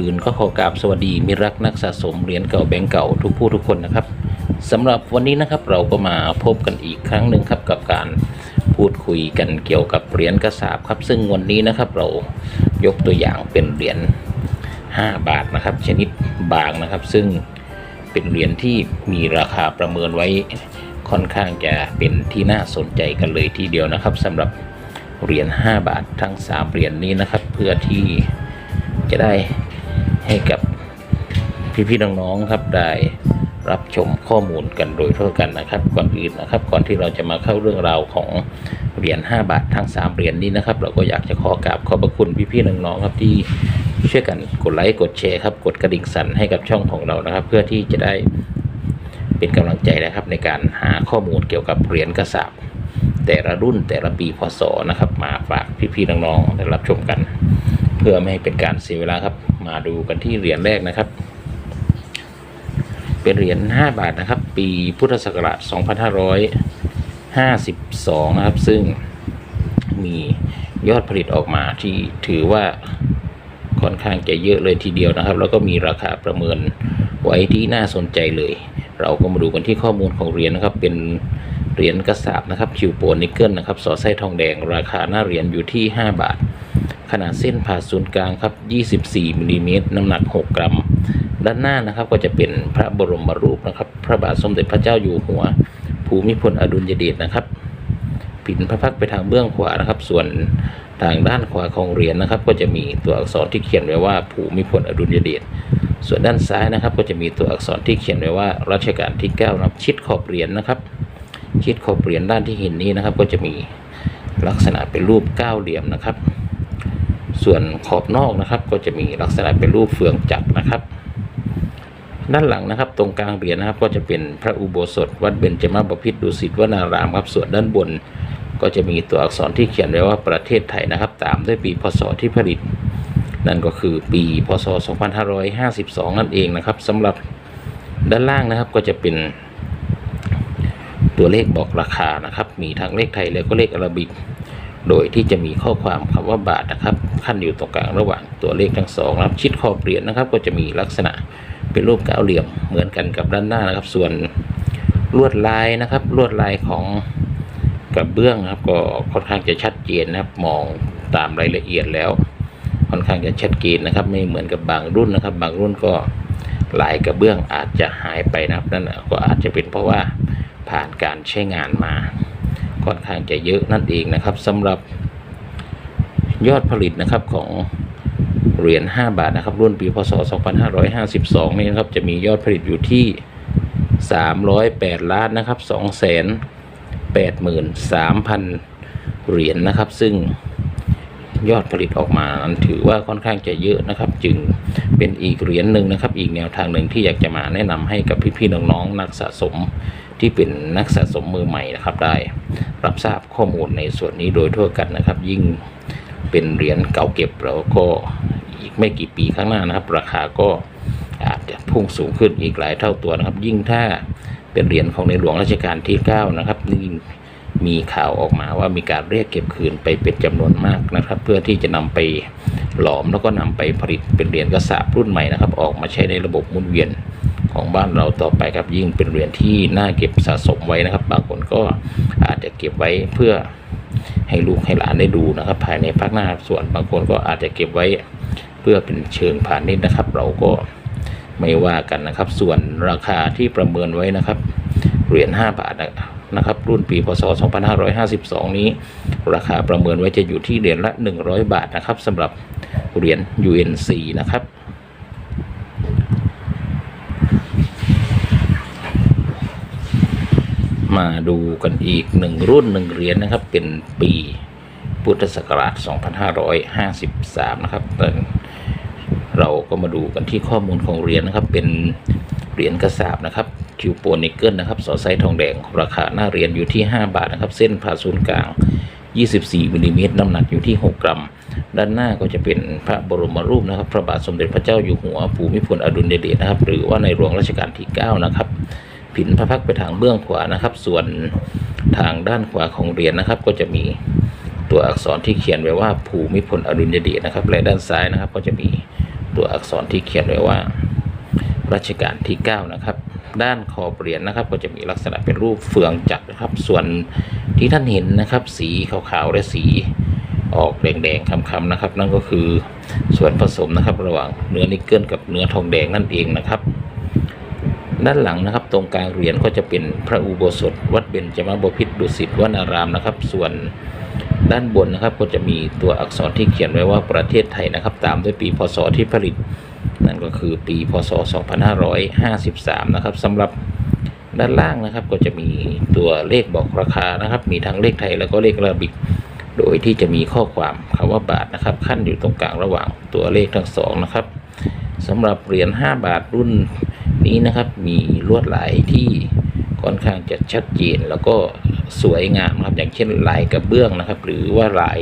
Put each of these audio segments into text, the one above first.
อื่นก็ขอกราบสวัสดีมิรรักนักสะสมเหรียญเก่าแบงก์เก่าทุกผู้ทุกคนนะครับสำหรับวันนี้นะครับเราก็มาพบกันอีกครั้งหนึ่งครับกับการพูดคุยกันเกี่ยวกับเหรียญกระสาบครับ ซึ่งวันนี้นะครับเรายกตัวอย่างเป็นเหรียญ5 บาทนะครับ ชนิดบางนะครับ ซึ่งเป็นเหรียญที่มีราคาประเมินไว้ค่อนข้างจะเป็นที่น่าสนใจกันเลยทีเดียวนะครับสำหรับเหรียญ5บาททั้ง 3 เหรียญนี้นะครับ เพื่อที่จะได้ ให้กับพี่ๆน้องๆครับได้รับชมข้อมูลกันโดยทั่วกันนะครับ ก่อนอื่นนะครับ ก่อนที่เราจะมาเข้าเรื่องราวของเหรียญ5บาททั้ง3เหรียญนี้นะครับ เราก็อยากจะขอกราบขอบพระคุณพี่ๆน้องๆครับที่ช่วยกันกดไลค์กดแชร์ครับกดกระดิ่งสั่นให้กับช่องของเรานะครับ เพื่อที่จะได้เป็นกำลังใจนะครับ ในการหาข้อมูลเกี่ยวกับเหรียญกระสาบแต่ละรุ่นแต่ละปีพศนะครับ มาฝากพี่ๆน้องๆได้รับชมกัน เพื่อไม่ให้เป็นการเสียเวลาครับ มาดูกันที่เหรียญแรกนะครับ เป็นเหรียญ5บาทนะครับ ปีพุทธศักราช2552 นะครับ ซึ่งมียอดผลิตออกมาที่ถือว่าค่อนข้างจะเยอะเลยทีเดียวนะครับ แล้วก็มีราคาประเมินไว้ที่น่าสนใจเลย เราก็มาดูกันที่ข้อมูลของเหรียญนะครับ เป็นเหรียญกระสาบนะครับคิวโปนนิกเกิลนะครับสอดไส้ทองแดง ราคาหน้าเหรียญอยู่ที่ 5 บาท ขนาดเส้นผ่าศูนย์กลางครับ 24มิลลิเมตรน้ำหนัก 6 กรัม ด้านหน้านะครับก็จะเป็นพระบรมรูปนะครับ พระบาทสมเด็จพระเจ้าอยู่หัว ภูมิพลอดุลยเดชนะครับผินพระพักไปทางเบื้องขวานะครับ ส่วนทางด้านขวาของเหรียญนะครับ ก็จะมีตัวอักษรที่เขียนไว้ว่า ภูมิพลอดุลยเดชส่วนด้านซ้ายนะครับ ก็จะมีตัวอักษรที่เขียนไว้ว่ารัชกาลที่9นะครับชิดขอบเหรียญนะครับ ชิดขอบเหรียญด้านที่เห็นนี้นะครับ ก็จะมีลักษณะเป็นรูปเก้าเหลี่ยมนะครับ ส่วนขอบนอกนะครับก็จะมีลักษณะเป็นรูปเฟืองจักรนะครับ ด้านหลังนะครับ ตรงกลางเหรียญนะครับ ก็จะเป็นพระอุโบสถ วัดเบญจมาบพิตรดุสิตวนารามครับส่วนด้านบน ก็จะมีตัวอักษรที่เขียนไว้ว่าประเทศไทยนะครับ ตามด้วยปีพศที่ผลิต นั่นก็คือปีพศ 2552 นั่นเองนะครับสำหรับด้านล่างนะครับก็จะเป็น ตัวเลขบอกราคานะครับ มีทั้งเลขไทยแล้วก็เลขอาราบิก โดยที่จะมีข้อความคำว่าบาทนะครับขั้นอยู่ตรงกลางระหว่างตัวเลขทั้งสองนะครับชิดขอบเหรียญนะครับ ก็จะมีลักษณะเป็นรูปเก้าเหลี่ยมเหมือนกันกับด้านหน้านะครับ ส่วนลวดลายนะครับ ลวดลายของกระเบื้องนะครับก็ค่อนข้างจะชัดเจนนะครับ มองตามรายละเอียดแล้ว ค่อนข้างจะชัดเจนนะครับ ไม่เหมือนกับบางรุ่นนะครับ บางรุ่นก็ลายกระเบื้องอาจจะหายไปนะครับนั่นก็อาจจะเป็นเพราะว่าผ่านการใช้งานมา ค่อนข้างจะเยอะนั่นเองนะครับสำหรับยอดผลิตนะครับของเหรียญ5บาทนะครับ รุ่นปีพศ 2552 นี่นะครับ จะมียอดผลิตอยู่ที่ 308 ล้านนะครับ 283,000 เหรียญนะครับ ซึ่ง ยอดผลิตออกมานั้นถือว่าค่อนข้างจะเยอะนะครับ จึงเป็นอีกเหรียญหนึ่งนะครับ อีกแนวทางหนึ่งที่อยากจะมาแนะนำให้กับพี่ๆน้องๆนักสะสมที่เป็นนักสะสมมือใหม่นะครับ ได้รับทราบข้อมูลในส่วนนี้โดยทั่วกันนะครับ ยิ่งเป็นเหรียญเก่าเก็บแล้วก็อีกไม่กี่ปีข้างหน้านะครับ ราคาก็อาจจะพุ่งสูงขึ้นอีกหลายเท่าตัวนะครับ ยิ่งถ้าเป็นเหรียญของในหลวงรัชกาลที่ 9 นะครับนี่ มีข่าวออกมาว่ามีการเรียกเก็บคืนไปเป็นจำนวนมากนะครับ เพื่อที่จะนำไปหลอมแล้วก็นำไปผลิตเป็นเหรียญกระสาบรุ่นใหม่นะครับ ออกมาใช้ในระบบมุนเวียนของบ้านเราต่อไปครับยิ่งเป็นเหรียญที่น่าเก็บสะสมไว้นะครับ บางคนก็อาจจะเก็บไว้เพื่อให้ลูกให้หลานได้ดูนะครับ ภายในภาคหน้าส่วนบางคนก็อาจจะเก็บไว้เพื่อเป็นเชิงพาณิชย์นะครับ เราก็ไม่ว่ากันนะครับ ส่วนราคาที่ประเมินไว้นะครับเหรียญ5บาทนะ นะครับรุ่นปีพศ 2552 นี้ ราคาประเมินไว้จะอยู่ที่เหรียญละ 100 บาทนะครับสำหรับเหรียญ UNC นะครับมาดูกันอีกหนึ่งรุ่นหนึ่งเหรียญนะครับ เป็นปีพุทธศักราช 2553 นะครับแต่เราก็มาดูกันที่ข้อมูลของเหรียญนะครับ เป็นเหรียญกระสาบนะครับ คิวโปนิกเกิลนะครับสอดไส้ทองแดง ราคาหน้าเรียญอยู่ที่ 5 บาทนะครับ เส้นผ่าศูนย์กลาง 24มิลลิเมตรน้ำหนักอยู่ที่ 6 กรัม ด้านหน้าก็จะเป็นพระบรมรูปนะครับ พระบาทสมเด็จพระเจ้าอยู่หัวภูมิพลอดุลยเดชนะครับ หรือว่าในหลวงรัชกาลที่ 9 นะครับ ผินพระพักไปทางเบื้องขวานะครับ ส่วนทางด้านขวาของเหรียญนะครับ ก็จะมีตัวอักษรที่เขียนไว้ว่าภูมิพลอดุลยเดชนะครับ และด้านซ้ายนะครับ ก็จะมีตัวตัวอักษรที่เขียนไว้ว่ารัชกาลที่ 9 นะครับ ด้านขอบเหรียญนะครับ ก็จะมีลักษณะเป็นรูปเฟืองจักรนะครับ ส่วนที่ท่านเห็นนะครับ สีขาวๆและสีออกแดงๆคำๆนะครับ นั่นก็คือส่วนผสมนะครับ ระหว่างเนื้อนิกเกิลกับเนื้อทองแดงนั่นเองนะครับ ด้านหลังนะครับ ตรงกลางเหรียญก็จะเป็นพระอุโบสถ วัดเบญจมบพิตรดุสิตวนารามนะครับ ส่วนด้านบนนะครับ ก็จะมีตัวอักษรที่เขียนไว้ว่าประเทศไทยนะครับ ตามด้วยปีพศที่ผลิต นั่นก็คือปีพศ 2553 นะครับสำหรับด้านล่างนะครับก็จะมีตัวเลขบอกราคานะครับ มีทั้งเลขไทยแล้วก็เลขอาราบิก โดยที่จะมีข้อความคำว่าบาทนะครับ ขั้นอยู่ตรงกลางระหว่างตัวเลขทั้งสองนะครับสำหรับเหรียญ5บาทรุ่นนี้นะครับ มีลวดลายที่ค่อนข้างจะชัดเจนแล้วก็สวยงามนะครับอย่างเช่นลายกระเบื้องนะครับ หรือว่าลาย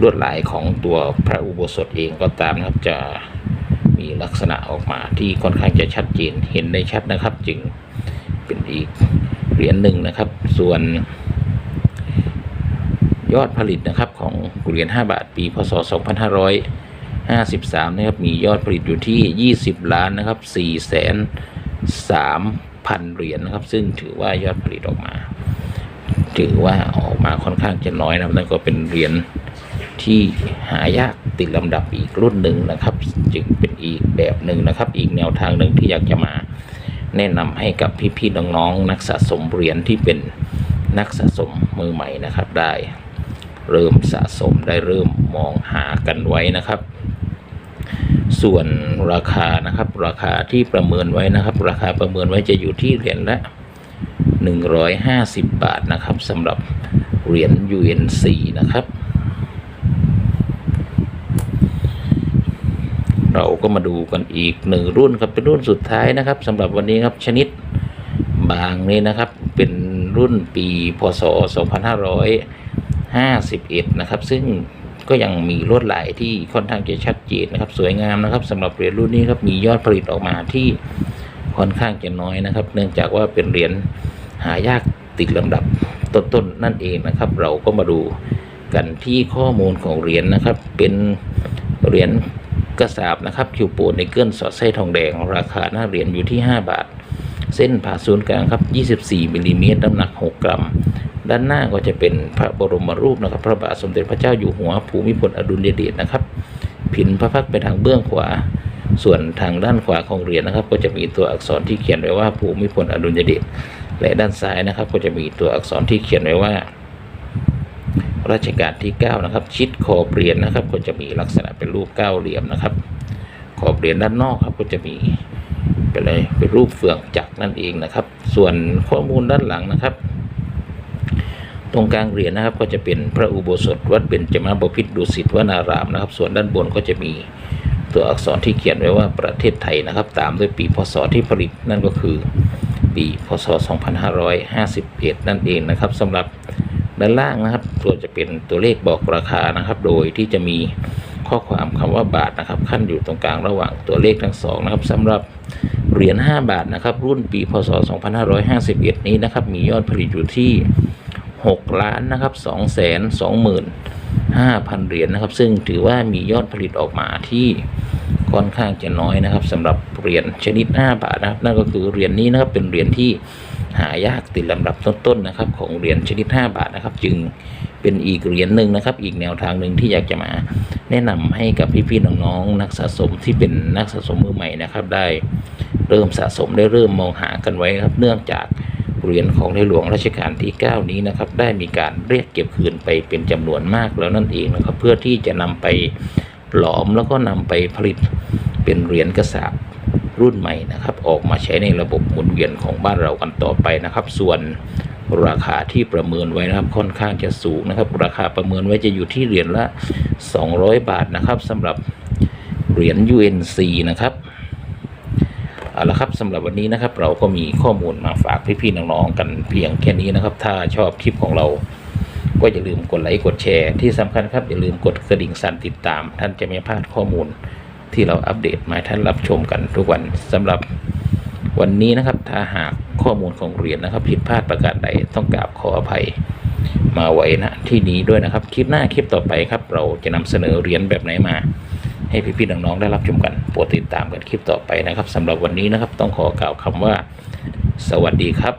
ลวดลายของตัวพระอุโบสถเองก็ตามนะครับจะมีลักษณะออกมาที่ค่อนข้างจะชัดเจนเห็นได้ชัดนะครับ จึงเป็นอีกเหรียญหนึ่งนะครับ ส่วน ยอดผลิตนะครับของเหรียญ5บาทปีพศ 2553 นะครับมียอดผลิตอยู่ที่ 20 ล้านนะครับ4แสน3พันเหรียญนะครับ ซึ่งถือว่ายอดผลิตออกมา ถือว่าออกมาค่อนข้างจะน้อยนะครับนั่นก็เป็นเหรียญ ที่หายากติดลำดับอีกรุ่นหนึ่งนะครับ จึงเป็นอีกแบบหนึ่งนะครับ อีกแนวทางหนึ่งที่อยากจะมาแนะนำให้กับพี่ๆน้องๆนักสะสมเหรียญที่เป็นนักสะสมมือใหม่นะครับ ได้เริ่มสะสมได้เริ่มมองหากันไว้นะครับ ส่วนราคานะครับ ราคาที่ประเมินไว้นะครับ ราคาประเมินไว้จะอยู่ที่เหรียญละ 150 บาทนะครับสำหรับเหรียญ UNC นะครับ เราก็มาดูกันอีกหนึ่งรุ่นครับเป็นรุ่นสุดท้ายนะครับสำหรับวันนี้ครับชนิดบางนี้นะครับ เป็นรุ่นปีพศ 2551 นะครับ ซึ่งก็ยังมีลวดลายที่ค่อนข้างจะชัดเจนนะครับ สวยงามนะครับสำหรับเหรียญรุ่นนี้ครับมียอดผลิตออกมาที่ค่อนข้างจะน้อยนะครับ เนื่องจากว่าเป็นเหรียญหายากติดลำดับต้นๆนั่นเองนะครับ เราก็มาดูกันที่ข้อมูลของเหรียญนะครับ เป็นเหรียญ กระสาบนะครับคิวโปนในเกิลสอดไส้ทองแดง ราคาหน้าเหรียญอยู่ที่ 5 บาท เส้นผ่าศูนย์กลางครับ 24มิลลิเมตรน้ำหนัก 6 กรัม ด้านหน้าก็จะเป็นพระบรมรูปนะครับ พระบาทสมเด็จพระเจ้าอยู่หัวภูมิพลอดุลยเดชนะครับผินพระพักตร์ไปทางเบื้องขวา ส่วนทางด้านขวาของเหรียญนะครับ ก็จะมีตัวอักษรที่เขียนไว้ว่าภูมิพลอดุลยเดชและด้านซ้ายนะครับ ก็จะมีตัวอักษรที่เขียนไว้ว่า รัชกาลที่ 9 นะครับ ชิดขอบเหรียญนะครับก็จะมีลักษณะเป็นรูปเก้าเหลี่ยมนะครับ ขอบเหรียญด้านนอกครับก็จะมีเป็นอะไรเป็นรูปเฟืองจักรนั่นเองนะครับ ส่วนข้อมูลด้านหลังนะครับ ตรงกลางเหรียญนะครับก็จะเป็นพระอุโบสถวัดเบญจมาบพิตรดุสิตวนารามนะครับ ส่วนด้านบนก็จะมีตัวอักษรที่เขียนไว้ว่าประเทศไทยนะครับ ตามด้วยปีพศที่ผลิตนั่นก็คือปีพศ 2551 นั่นเองนะครับสำหรับ ด้านล่างนะครับ ตัวจะเป็นตัวเลขบอกราคานะครับ โดยที่จะมีข้อความคำว่าบาทนะครับ ขั้นอยู่ตรงกลางระหว่างตัวเลขทั้งสองนะครับสำหรับเหรียญ5บาทนะครับ รุ่นปีพศ 2551 นี้นะครับ มียอดผลิตอยู่ที่6ล้านนะครับ2แสน2หมื่น5,000 เหรียญนะครับ ซึ่งถือว่ามียอดผลิตออกมาที่ค่อนข้างจะน้อยนะครับสำหรับเหรียญชนิด 5 บาทนะครับ นั่นก็คือเหรียญนี้นะครับเป็นเหรียญที่ หายากติดลำดับต้นๆนะครับ ของเหรียญชนิด 5 บาทนะครับ จึงเป็นอีกเหรียญหนึ่งนะครับ อีกแนวทางหนึ่งที่อยากจะมาแนะนำให้กับพี่ๆน้องๆนักสะสมที่เป็นนักสะสมมือใหม่นะครับ ได้เริ่มสะสมได้เริ่มมองหากันไว้ครับ เนื่องจากเหรียญของในหลวงรัชกาลที่ 9 นี้นะครับ ได้มีการเรียกเก็บคืนไปเป็นจำนวนมากแล้วนั่นเองนะครับ เพื่อที่จะนำไปหลอมแล้วก็นำไปผลิตเป็นเหรียญกระสาบ รุ่นใหม่นะครับ ออกมาใช้ในระบบหมุนเวียนของบ้านเรากันต่อไปนะครับ ส่วนราคาที่ประเมินไว้นะครับค่อนข้างจะสูงนะครับ ราคาประเมินไว้จะอยู่ที่เหรียญละ 200 บาทนะครับสำหรับเหรียญ UNC นะครับเอาละครับสำหรับวันนี้นะครับ เราก็มีข้อมูลมาฝากพี่ๆน้องๆกันเพียงแค่นี้นะครับ ถ้าชอบคลิปของเราก็อย่าลืมกดไลค์กดแชร์ที่สำคัญครับอย่าลืมกดกระดิ่งสั่นติดตาม ท่านจะไม่พลาดข้อมูล ที่เราอัปเดตมาท่านรับชมกันทุกวันสำหรับวันนี้นะครับถ้าหากข้อมูลของเหรียญนะครับ ผิดพลาดประการใดต้องกราบขออภัยมาไว้นะที่นี้ด้วยนะครับ คลิปหน้าคลิปต่อไปครับ เราจะนำเสนอเหรียญแบบไหนมา ให้พี่ๆน้องๆได้รับชมกันโปรดติดตามกันคลิปต่อไปนะครับสำหรับวันนี้นะครับ ต้องขอกล่าวคำว่า สวัสดีครับ